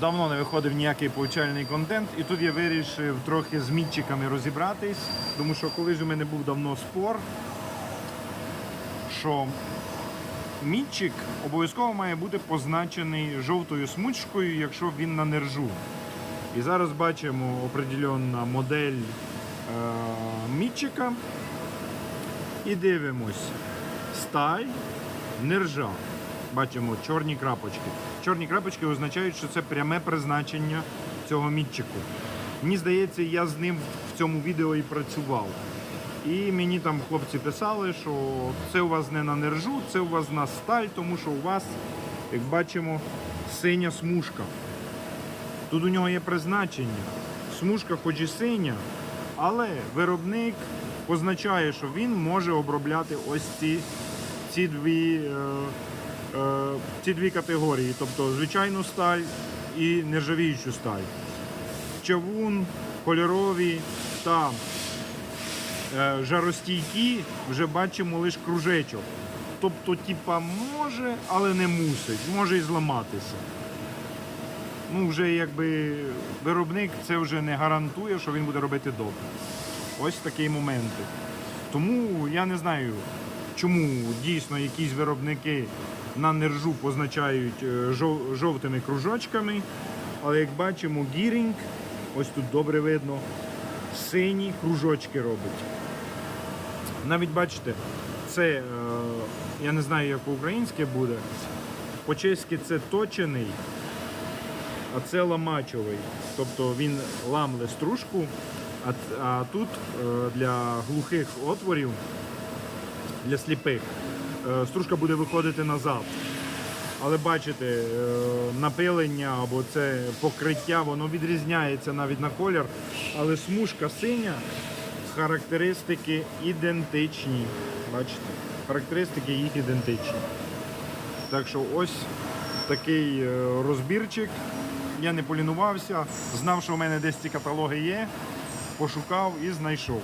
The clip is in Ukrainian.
Давно не виходив ніякий повчальний контент, і тут я вирішив трохи з мітчиками розібратись, тому що колись у мене був давно спор, що мітчик обов'язково має бути позначений жовтою смужкою, якщо він на нержу. І зараз бачимо определенна модель е, мітчика. І дивимось. Сталь, нержа. Бачимо чорні крапочки. Чорні крапочки означають, що це пряме призначення цього мітчику. Мені здається, я з ним в цьому відео і працював. І мені там хлопці писали, що це у вас не на нержу, це у вас на сталь, тому що у вас, як бачимо, синя смужка. Тут у нього є призначення. Смужка хоч і синя, але виробник позначає, що він може обробляти ось ці, ці, дві, е, ці дві категорії, тобто звичайну сталь і нержавіючу сталь. Чавун, кольорові та е, жаростійкі вже бачимо лише кружечок. Тобто, типа, може, але не мусить, може і зламатися ну вже якби виробник це вже не гарантує, що він буде робити добре. Ось такі моменти. Тому я не знаю, чому дійсно якісь виробники на нержу позначають е, жовтими кружочками. Але як бачимо, гірінг, ось тут добре видно, сині кружочки робить. Навіть бачите, це е, я не знаю, як українське буде. По-чеськи це точений, а це ламачовий. Тобто він ламле стружку, а, тут е, для глухих отворів, для сліпих, е, стружка буде виходити назад. Але бачите, е, напилення або це покриття, воно відрізняється навіть на колір, але смужка синя, характеристики ідентичні. Бачите? Характеристики їх ідентичні. Так що ось такий е, розбірчик. Я не полінувався, знав, що в мене десь ці каталоги є, пошукав і знайшов.